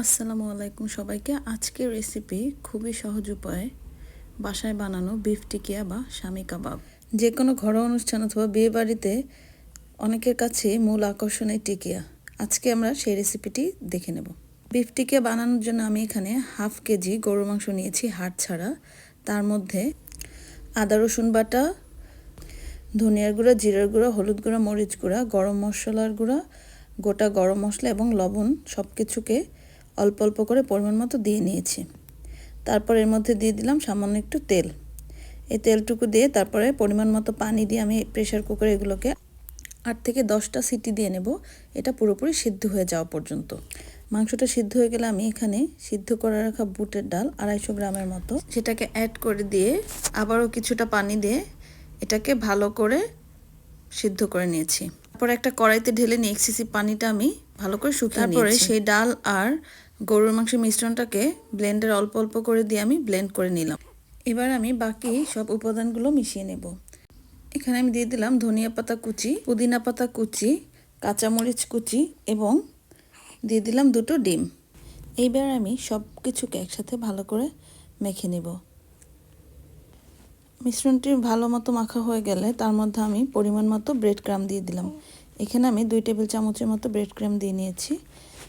আসসালামু আলাইকুম সবাইকে। আজকের রেসিপি খুবই সহজ উপায়ে বাসায় বানানো বিফ টিকিয়া বা স্বামী কাবাব। যে কোনো ঘরোয়া অনুষ্ঠান অথবা বিয়ে বাড়িতে অনেকের কাছে মূল আকর্ষণ এই টিকিয়া। আজকে আমরা সেই রেসিপিটি দেখে নেব। বিফ টিকিয়া বানানোর জন্য আমি এখানে হাফ কেজি গরুর মাংস নিয়েছি হাড় ছাড়া। তার মধ্যে আদা, রসুন বাটা, ধনিয়ার গুঁড়া, জিরার গুঁড়া, হলুদ গুঁড়া, মরিচ গুঁড়া, গরম মশলার গুঁড়া, গোটা গরম মশলা এবং লবণ সব কিছুকে অল্প অল্প করে পরিমাণ মতো দিয়ে নিয়েছি। তারপর এর মধ্যে দিয়ে দিলাম সামান্য একটু তেল। এই তেলটুকু দিয়ে তারপরে পরিমাণ মতো পানি দিয়ে আমি প্রেশার কুকারে এগুলোকে আট থেকে দশটা সিটি দিয়ে নেব। এটা পুরোপুরি সিদ্ধ হয়ে যাওয়া পর্যন্ত। মাংসটা সিদ্ধ হয়ে গেলে আমি এখানে সিদ্ধ করে রাখা বুটের ডাল আড়াইশো গ্রামের মতো। সেটাকে অ্যাড করে দিয়ে আবারও কিছুটা পানি দিয়ে এটাকে ভালো করে সিদ্ধ করে নিয়েছি। তারপর একটা কড়াইতে ঢেলে নিয়ে এক্সিসি পানিটা আমি ভালো করে শুকিয়ে তারপরে সেই ডাল আর গরুর মাংসের মিশ্রণটাকে ব্লেন্ডার অল্প অল্প করে দিয়ে আমি ব্লেন্ড করে নিলাম। এবার আমি বাকি সব উপাদানগুলো মিশিয়ে নেব। এখানে আমি দিয়ে দিলাম ধনিয়া পাতা কুচি পুদিনা পাতা কুচি কাঁচামরিচ কুচি এবং দিয়ে দিলাম দুটো ডিম। এইবার আমি সব কিছুকে একসাথে ভালো করে মেখে নেব। মিশ্রণটি ভালো মতো মাখা হয়ে গেলে তার মধ্যে আমি পরিমাণ মতো ব্রেড ক্রাম দিয়ে দিলাম। এখানে আমি দুই টেবিল চামচের মতো ব্রেড ক্রাম দিয়ে নিয়েছি।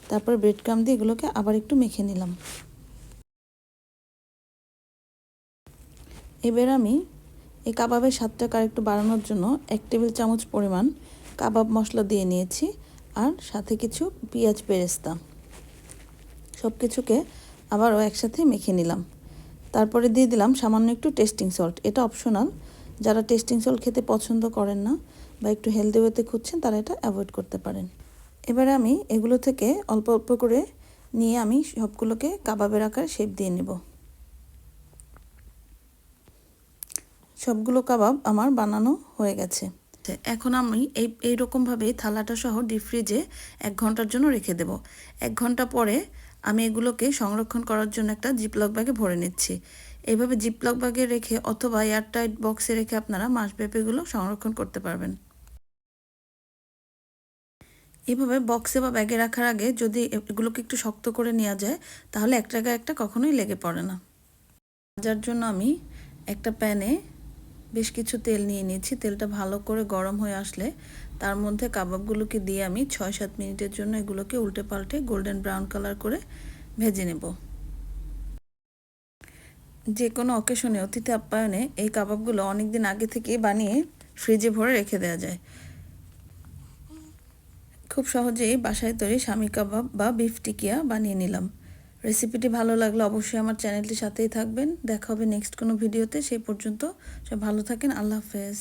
তারপর ব্রেড ক্রাম দিয়ে এগুলোকে আবার একটু মেখে নিলাম। এবার আমি এই কাবাবের স্বাদটাকে আর একটু বাড়ানোর জন্য এক টেবিল চামচ পরিমাণ কাবাব মশলা দিয়ে নিয়েছি আর সাথে কিছু পেঁয়াজ পেরেস্তা সব কিছুকে আবারও একসাথে মেখে নিলাম। তারপরে দিয়ে দিলাম সামান্য একটু টেস্টিং সল্ট। এটা অপশনাল যারা টেস্টিং সল্ট খেতে পছন্দ করেন না বা একটু হেলদি ওয়েতে খুঁজছেন, তারা এটা অ্যাভয়েড করতে পারেন। এবারে আমি এগুলো থেকে অল্প অল্প করে নিয়ে আমি সবগুলোকে কাবাবের আকারে শেপ দিয়ে নেব। সবগুলো কাবাব আমার বানানো হয়ে গেছে। এখন আমি এই, এইরকমভাবে থালাটা সহ ডিপ ফ্রিজে এক ঘণ্টার জন্য রেখে দেব। এক ঘণ্টা পরে আমি এগুলোকে সংরক্ষণ করার জন্য একটা জিপলক ব্যাগে ভরে নিচ্ছি। এইভাবে জিপলক ব্যাগে রেখে অথবা এয়ারটাইট বক্সে রেখে আপনারা মাসব্যাপীগুলো সংরক্ষণ করতে পারবেন। এভাবে বক্সে বা ব্যাগে রাখার আগে যদি এগুলোকে একটু শক্ত করে নেওয়া যায়, তাহলে একটা একটা কখনোই লেগে পড়ে না। যার জন্য আমি একটা প্যানে বেশ কিছু তেল নিয়ে নিয়েছি। তেলটা ভালো করে গরম হয়ে আসলে তার মধ্যে কাবাবগুলোকে দিয়ে আমি ছয় সাত মিনিটের জন্য এগুলোকে উল্টে পাল্টে গোল্ডেন ব্রাউন কালার করে ভেজে নেব। যে কোনো অকেশনে অতিথি আপ্যায়নে এই কাবাবগুলো অনেক দিন আগে থেকে বানিয়ে ফ্রিজে ভরে রেখে দেওয়া যায়। খুব সহজেই বাসায় তৈরি স্বামী কাবাব বা বিফ টিকিয়া বানিয়ে নিলাম। রেসিপিটি ভালো লাগলে অবশ্যই আমার চ্যানেলটির সাথেই থাকবেন। দেখা হবে নেক্সট কোনো ভিডিওতে। সেই পর্যন্ত সব ভালো থাকেন। আল্লাহ হাফেজ।